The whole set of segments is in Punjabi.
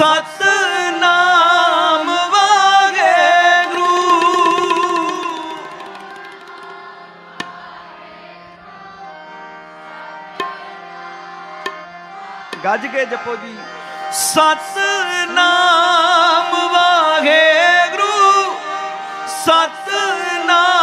ਸਤਨਾਮ ਵਾਹਿਗੁਰੂ। ਗੱਜ ਕੇ ਜਪੋ ਜੀ। ਸਤਨਾਮ ਵਾਹਿਗੁਰੂ। ਸਤਨਾਮ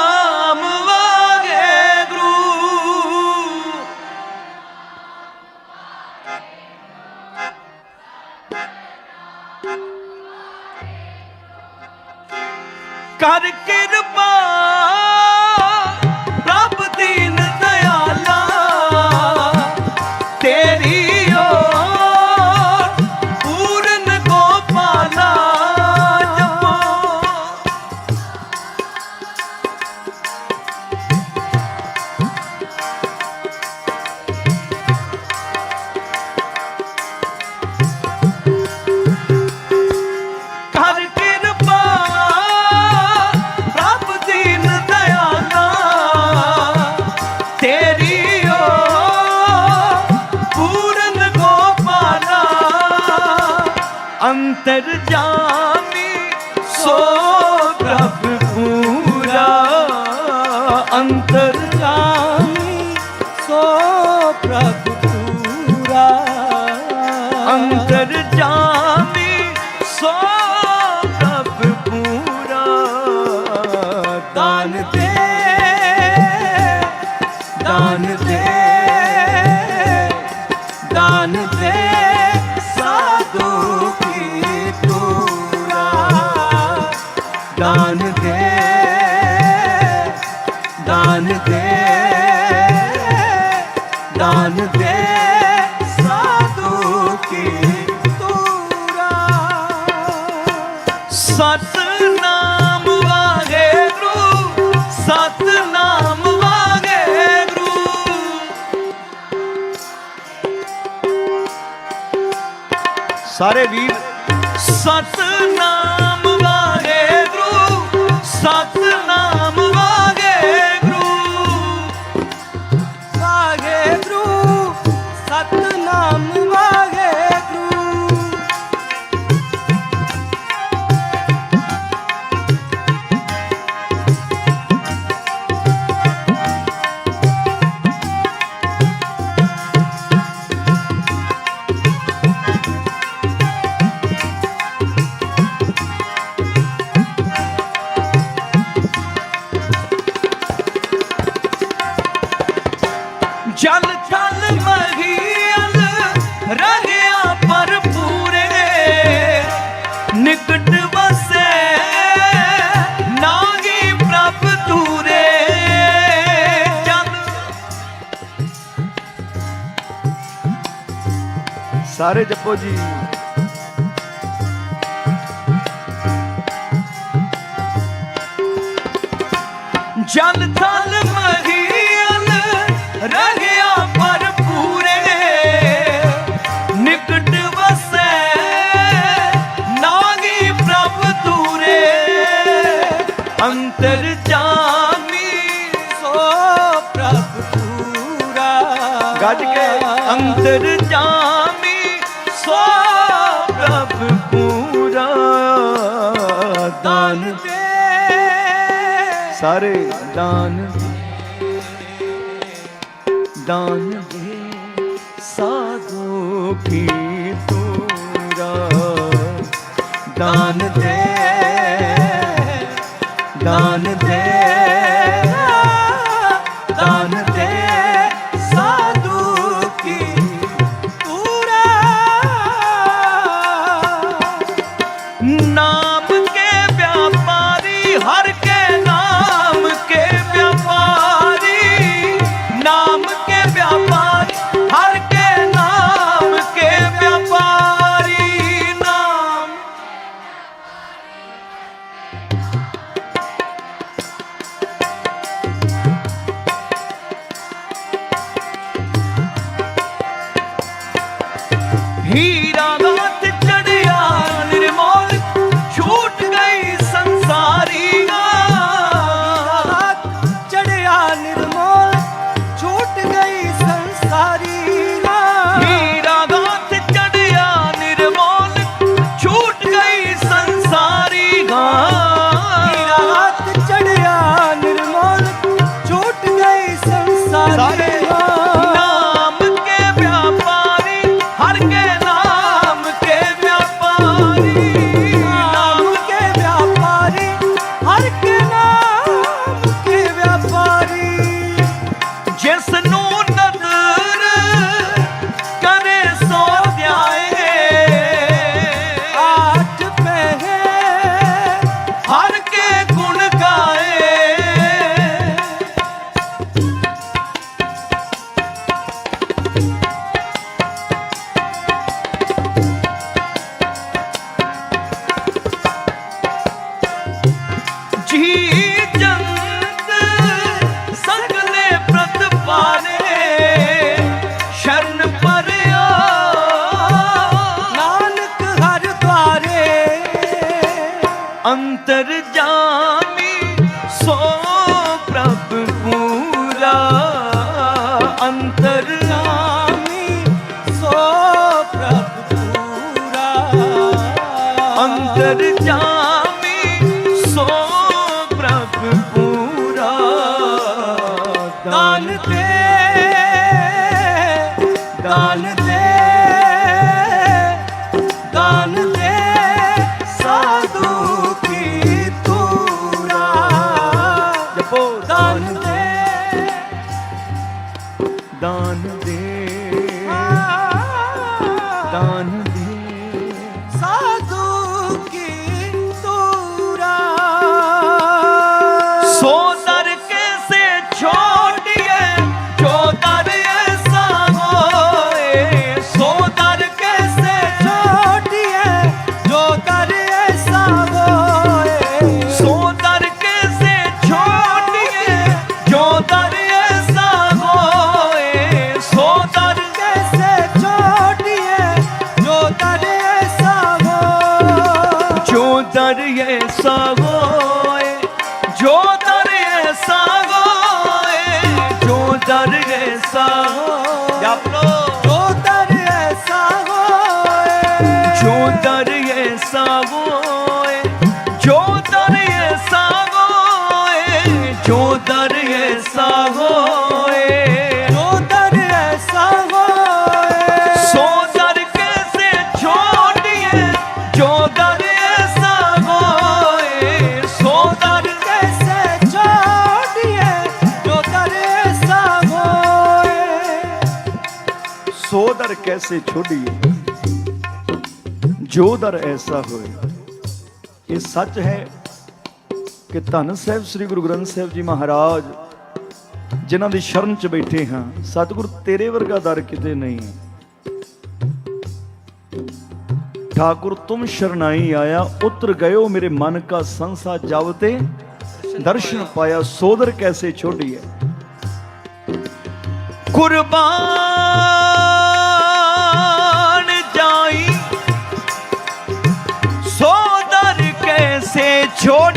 ਅੰਤਰ ਜਾਮੀ ਸੋ ਪ੍ਰਭ ਪੂਰਾ ਅੰਤਰ ਜਾਮੀ ਸੋ ਪ੍ਰਭ ਪੂਰਾ ਅੰਤਰ ਜਾਮੀ ਸੋ ਸਾਰੇ ਵੀਰ ਸਤਨਾਮ ਸਾਰੇ ਜਪੋ ਜੀ। ਜਲ ਥਲ ਮਹੀਲ ਰਹਿਆ ਪਰ ਪੂਰੇ ਨਿਕਟ ਵਸੈ ਨਾਗੀ ਪ੍ਰਭ ਤੂਰੇ ਅੰਤਰ ਜਾਮੀ ਸੋ ਪ੍ਰਭ ਪੂਰਾ। ਗੱਜ ਕੇ, ਅੰਤਰ ਜਾਮੀ ਸਾਰੇ ਦਾਨ। ਦਾਨ ਦੇ ਸਾਧੂ ਕੀ ਤੂਰਾ ਦਾਨ ਦੇ ਦਾਨ ਦੇ her দান দে দান ਜਪ ਲੋ। ਦਰ ਕੈਸੇ ਛੋੜੀਏ ਜੋ ਦਰ ਐਸਾ ਹੋਏ। ਇਹ ਸੱਚ ਹੈ ਕਿ ਧੰਨ ਸਾਹਿਬ ਸ੍ਰੀ ਗੁਰੂ ਗ੍ਰੰਥ ਸਾਹਿਬ ਜੀ ਮਹਾਰਾਜ, ਜਿਨ੍ਹਾਂ ਦੀ ਸ਼ਰਨ 'ਚ ਬੈਠੇ ਹਾਂ, ਸਤਿਗੁਰ ਤੇਰੇ ਵਰਗਾ ਦਰ ਕਿਤੇ ਨਹੀਂ ਠਾਕੁਰ, ਤੁਮ ਸ਼ਰਨਾਈ ਆਇਆ, ਉਤਰ ਗਇਓ ਮੇਰੇ ਮਨ ਕਾ ਸੰਸਾ ਜਬ ਤੇ ਦਰਸ਼ਨ ਪਾਇਆ, ਸੋਦਰ ਕੈਸੇ ਛੋੜੀਐ ਕੁਰਬਾਨ छोड़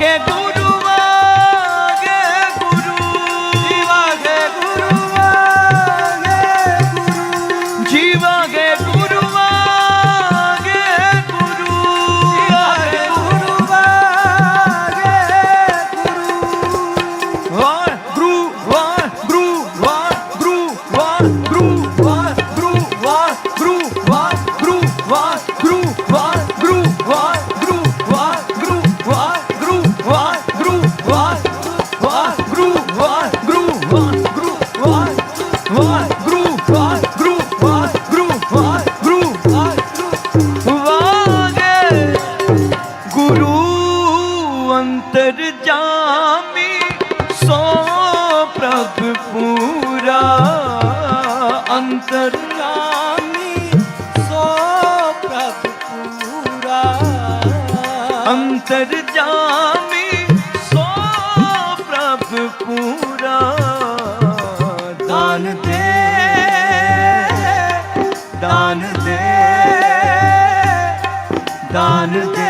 get ਦਾਨ ਦੇ ਦਾਨ ਦੇ ਦਾਨ ਦੇ।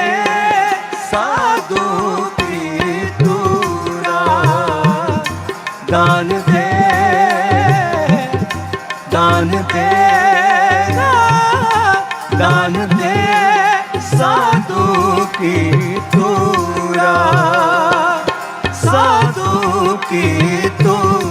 ਸਾਧੂ ਕੀ ਤੂਰਾ ਦਾਨ ਦੇ ਦਾਨ ਦੇ। ਦਾਨ ਦੇ, ਸਾਧੂ ਕੀ ਤੂਰਾ ਸਾਧੂ ਕੀ ਤੂਰਾ